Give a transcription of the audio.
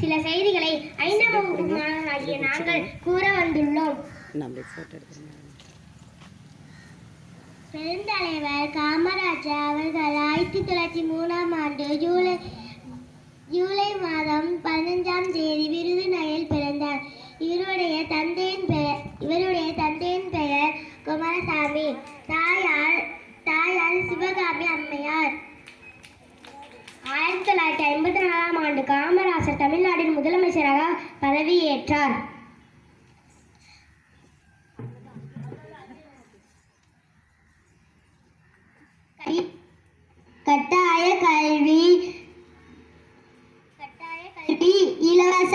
சில செய்திகளை ஐந்தாம் வகுப்பு மாணவர்களாகிய நாங்கள் கூற வந்துள்ளோம். பெருந்தலைவர் காமராஜர் அவர்கள் ஆயிரத்தி தொள்ளாயிரத்தி மூணாம் ஆண்டு ஜூலை ஜூலை மாதம் பதினஞ்சாம் தேதி விருதுநகரில் பிறந்தார். இவருடைய தந்தையின் பெயர் இவருடைய தந்தையின் பெயர் குமாரசாமி. தாயார் தாயார் சிவகாமி அம்மையார். ஆயிரத்தி தொள்ளாயிரத்தி ஐம்பத்தி நாலாம் ஆண்டு காமராசர் தமிழ்நாட்டின் முதலமைச்சராக பதவியேற்றார். கட்டாய கல்வி கட்டாய கல்வி இலவச